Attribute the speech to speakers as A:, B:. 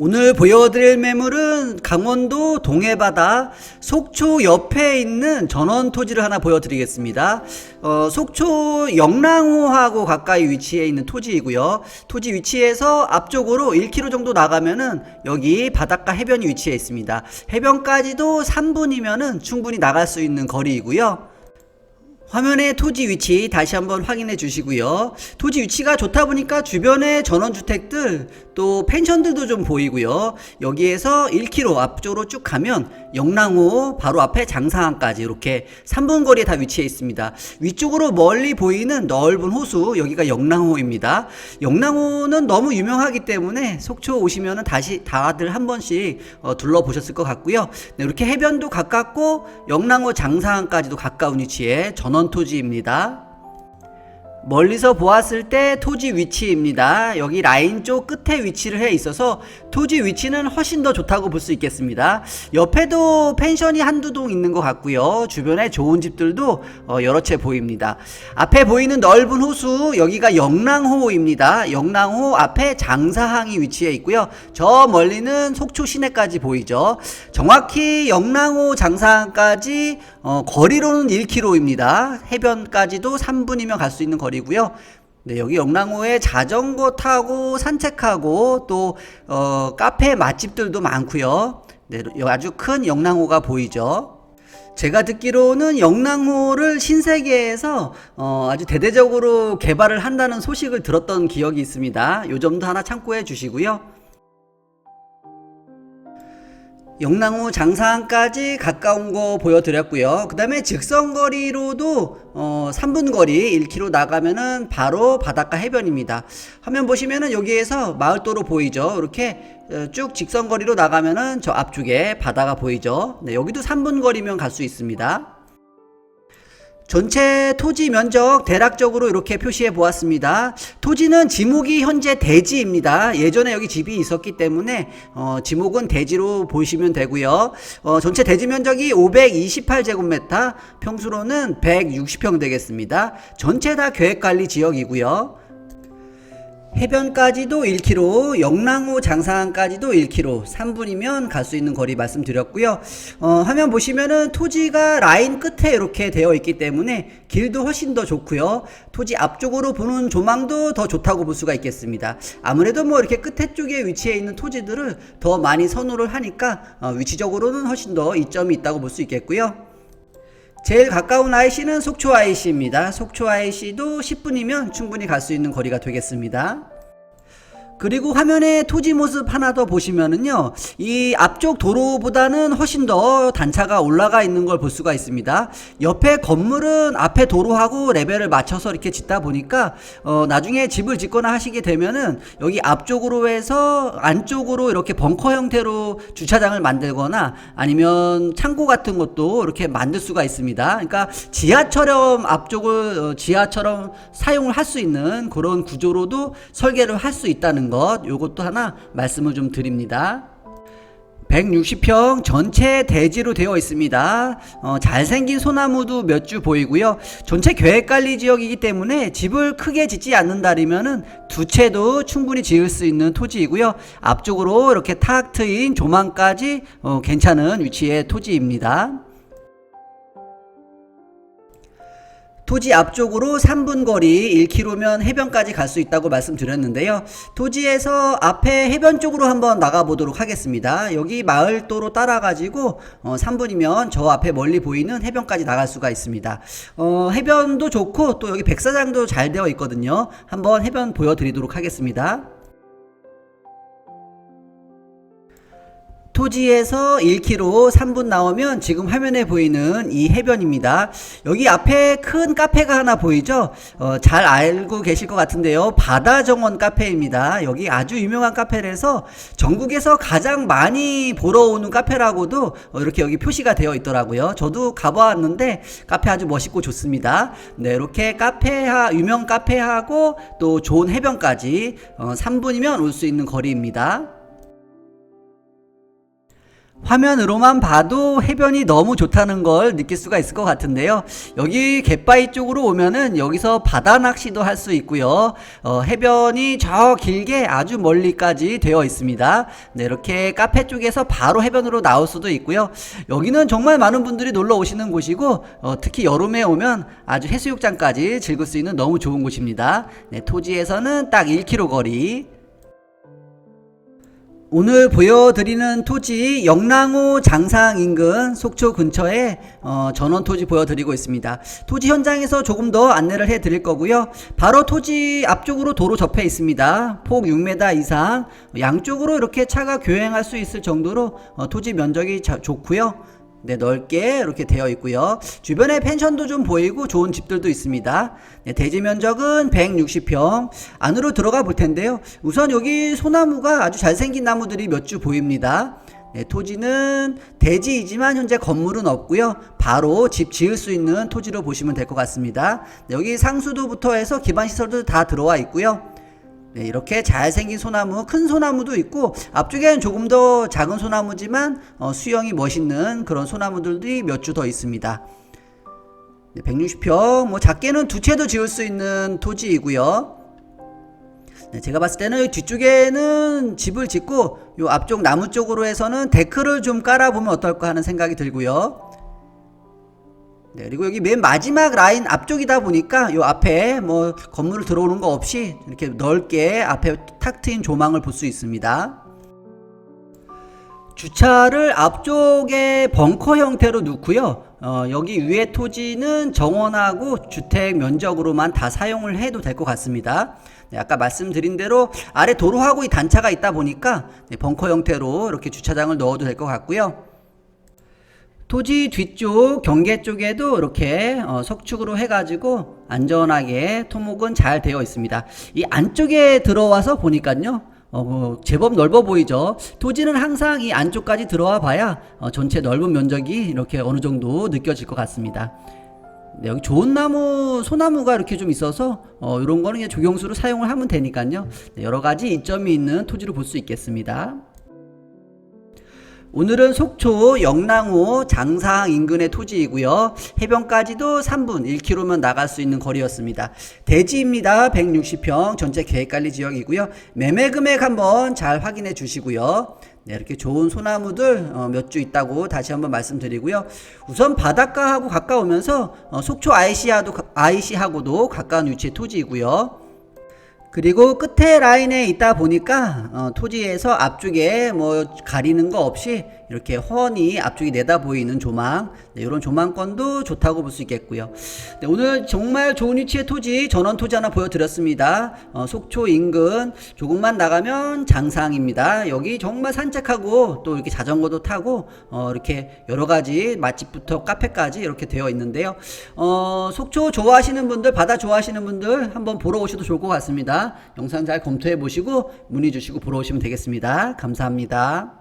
A: 오늘 보여드릴 매물은 강원도 동해바다 속초 옆에 있는 전원 토지를 하나 보여드리겠습니다. 어, 속초 영랑호하고 가까이 위치해 있는 토지이고요. 토지 위치에서 앞쪽으로 1km 정도 나가면은 여기 바닷가 해변이 위치해 있습니다. 해변까지도 3분이면은 충분히 나갈 수 있는 거리이고요. 화면의 토지 위치 다시 한번 확인해 주시고요. 토지 위치가 좋다 보니까 주변에 전원주택들 또 펜션들도 좀 보이고요. 여기에서 1km 앞쪽으로 쭉 가면 영랑호 바로 앞에 장사항까지 이렇게 3분 거리에 다 위치해 있습니다. 위쪽으로 멀리 보이는 넓은 호수 여기가 영랑호입니다. 영랑호는 너무 유명하기 때문에 속초 오시면은 다시 다들 한 번씩 어, 둘러보셨을 것 같고요. 네, 이렇게 해변도 가깝고 영랑호 장사항까지도 가까운 위치에 전원 토지입니다. 멀리서 보았을 때 토지 위치입니다. 여기 라인 쪽 끝에 위치를 해 있어서 토지 위치는 훨씬 더 좋다고 볼 수 있겠습니다. 옆에도 펜션이 한두 동 있는 것 같고요. 주변에 좋은 집들도 어, 여러 채 보입니다. 앞에 보이는 넓은 호수 여기가 영랑호입니다. 영랑호 앞에 장사항이 위치해 있고요. 저 멀리는 속초 시내까지 보이죠. 정확히 영랑호 장사항까지 어, 거리로는 1km입니다. 해변까지도 3분이면 갈 수 있는 거리고요. 네, 여기 영랑호에 자전거 타고 산책하고 또 어, 카페 맛집들도 많고요. 네, 아주 큰 영랑호가 보이죠. 제가 듣기로는 영랑호를 신세계에서 어, 아주 대대적으로 개발을 한다는 소식을 들었던 기억이 있습니다. 요 점도 하나 참고해 주시고요. 영랑호 장사항까지 가까운 거 보여드렸고요. 그 다음에 직선거리로도 어, 3분 거리 1km 나가면은 바로 바닷가 해변입니다. 화면 보시면은 여기에서 마을도로 보이죠. 이렇게 어, 쭉 직선거리로 나가면은 저 앞쪽에 바다가 보이죠. 네, 여기도 3분 거리면 갈 수 있습니다. 전체 토지 면적 대략적으로 이렇게 표시해 보았습니다. 토지는 지목이 현재 대지입니다. 예전에 여기 집이 있었기 때문에 어, 지목은 대지로 보시면 되고요. 어, 전체 대지 면적이 528제곱미터, 평수로는 160평 되겠습니다. 전체 다 계획관리 지역이고요. 해변까지도 1km, 영랑호 장사항까지도 1km, 3분이면 갈 수 있는 거리 말씀드렸고요. 어, 화면 보시면은 토지가 라인 끝에 이렇게 되어 있기 때문에 길도 훨씬 더 좋고요. 토지 앞쪽으로 보는 조망도 더 좋다고 볼 수가 있겠습니다. 아무래도 뭐 이렇게 끝에 쪽에 위치해 있는 토지들을 더 많이 선호를 하니까 어, 위치적으로는 훨씬 더 이점이 있다고 볼 수 있겠고요. 제일 가까운 IC는 속초 IC입니다. 속초 IC도 10분이면 충분히 갈 수 있는 거리가 되겠습니다. 그리고 화면에 토지 모습 하나 더 보시면은요, 이 앞쪽 도로보다는 훨씬 더 단차가 올라가 있는 걸 볼 수가 있습니다. 옆에 건물은 앞에 도로하고 레벨을 맞춰서 이렇게 짓다 보니까, 어, 나중에 집을 짓거나 하시게 되면은 여기 앞쪽으로 해서 안쪽으로 이렇게 벙커 형태로 주차장을 만들거나 아니면 창고 같은 것도 이렇게 만들 수가 있습니다. 그러니까 지하처럼 앞쪽을 어, 지하처럼 사용을 할 수 있는 그런 구조로도 설계를 할 수 있다 는 것 요것도 하나 말씀을 좀 드립니다. 160평 전체 대지로 되어 있습니다. 어, 잘생긴 소나무도 몇 주 보이고요. 전체 계획관리 지역이기 때문에 집을 크게 짓지 않는다면은 두 채도 충분히 지을 수 있는 토지이고요. 앞쪽으로 이렇게 탁 트인 조망까지 어, 괜찮은 위치의 토지입니다. 토지 앞쪽으로 3분 거리 1km면 해변까지 갈 수 있다고 말씀드렸는데요. 토지에서 앞에 해변 쪽으로 한번 나가 보도록 하겠습니다. 여기 마을도로 따라가지고 어, 3분이면 저 앞에 멀리 보이는 해변까지 나갈 수가 있습니다. 어, 해변도 좋고 또 여기 백사장도 잘 되어 있거든요. 한번 해변 보여드리도록 하겠습니다. 토지에서 1km 3분 나오면 지금 화면에 보이는 이 해변입니다. 여기 앞에 큰 카페가 하나 보이죠? 어, 잘 알고 계실 것 같은데요. 바다정원 카페입니다. 여기 아주 유명한 카페라서 전국에서 가장 많이 보러 오는 카페라고도 어, 이렇게 여기 표시가 되어 있더라고요. 저도 가보았는데 카페 아주 멋있고 좋습니다. 네, 이렇게 카페하, 유명 카페하고 또 좋은 해변까지 어, 3분이면 올 수 있는 거리입니다. 화면으로만 봐도 해변이 너무 좋다는 걸 느낄 수가 있을 것 같은데요. 여기 갯바위 쪽으로 오면은 여기서 바다 낚시도 할 수 있고요. 어, 해변이 저 길게 아주 멀리까지 되어 있습니다. 네, 이렇게 카페 쪽에서 바로 해변으로 나올 수도 있고요. 여기는 정말 많은 분들이 놀러 오시는 곳이고 어, 특히 여름에 오면 아주 해수욕장까지 즐길 수 있는 너무 좋은 곳입니다. 네, 토지에서는 딱 1km 거리. 오늘 보여드리는 토지 영랑호 장상 인근 속초 근처에 어, 전원 토지 보여드리고 있습니다. 토지 현장에서 조금 더 안내를 해드릴 거고요. 바로 토지 앞쪽으로 도로 접해 있습니다. 폭 6m 이상 양쪽으로 이렇게 차가 교행할 수 있을 정도로 어, 토지 면적이 자- 좋고요. 네, 넓게 이렇게 되어 있고요. 주변에 펜션도 좀 보이고 좋은 집들도 있습니다. 네, 대지 면적은 160평. 안으로 들어가 볼 텐데요. 우선 여기 소나무가 아주 잘생긴 나무들이 몇 주 보입니다. 네, 토지는 대지이지만 현재 건물은 없고요. 바로 집 지을 수 있는 토지로 보시면 될 것 같습니다. 네, 여기 상수도부터 해서 기반 시설도 다 들어와 있고요. 네, 이렇게 잘생긴 소나무, 큰 소나무도 있고 앞쪽에는 조금 더 작은 소나무지만 어, 수영이 멋있는 그런 소나무들이 몇 주 더 있습니다. 네, 160평, 뭐 작게는 두 채도 지을 수 있는 토지이고요. 네, 제가 봤을 때는 이 뒤쪽에는 집을 짓고 요 앞쪽 나무 쪽으로 해서는 데크를 좀 깔아보면 어떨까 하는 생각이 들고요. 네, 그리고 여기 맨 마지막 라인 앞쪽이다 보니까 요 앞에 뭐 건물 들어오는 거 없이 이렇게 넓게 앞에 탁 트인 조망을 볼 수 있습니다. 주차를 앞쪽에 벙커 형태로 놓고요. 어, 여기 위에 토지는 정원하고 주택 면적으로만 다 사용을 해도 될 것 같습니다. 네, 아까 말씀드린 대로 아래 도로하고 이 단차가 있다 보니까 네, 벙커 형태로 이렇게 주차장을 넣어도 될 것 같고요. 토지 뒤쪽 경계 쪽에도 이렇게 어, 석축으로 해가지고 안전하게 토목은 잘 되어 있습니다. 이 안쪽에 들어와서 보니까요. 어, 뭐 제법 넓어 보이죠. 토지는 항상 이 안쪽까지 들어와 봐야 어, 전체 넓은 면적이 이렇게 어느 정도 느껴질 것 같습니다. 네, 여기 좋은 나무, 소나무가 이렇게 좀 있어서 어, 이런 거는 조경수로 사용을 하면 되니까요. 네, 여러 가지 이점이 있는 토지로 볼 수 있겠습니다. 오늘은 속초 영랑호 장상 인근의 토지이고요. 해변까지도 3분 1km면 나갈 수 있는 거리였습니다. 대지입니다. 160평 전체 계획관리 지역이고요. 매매 금액 한번 잘 확인해 주시고요. 네, 이렇게 좋은 소나무들 어, 몇주 있다고 다시 한번 말씀드리고요. 우선 바닷가하고 가까우면서 어, 속초 IC하고도 가까운 위치의 토지이고요. 그리고 끝에 라인에 있다 보니까 어, 토지에서 앞쪽에 뭐 가리는 거 없이 이렇게 훤히 앞쪽이 내다 보이는 조망 네, 이런 조망권도 좋다고 볼 수 있겠고요. 네, 오늘 정말 좋은 위치의 토지 전원 토지 하나 보여드렸습니다. 어, 속초 인근 조금만 나가면 장상입니다. 여기 정말 산책하고 또 이렇게 자전거도 타고 어, 이렇게 여러 가지 맛집부터 카페까지 이렇게 되어 있는데요. 어, 속초 좋아하시는 분들 바다 좋아하시는 분들 한번 보러 오셔도 좋을 것 같습니다. 영상 잘 검토해 보시고 문의 주시고 보러 오시면 되겠습니다. 감사합니다.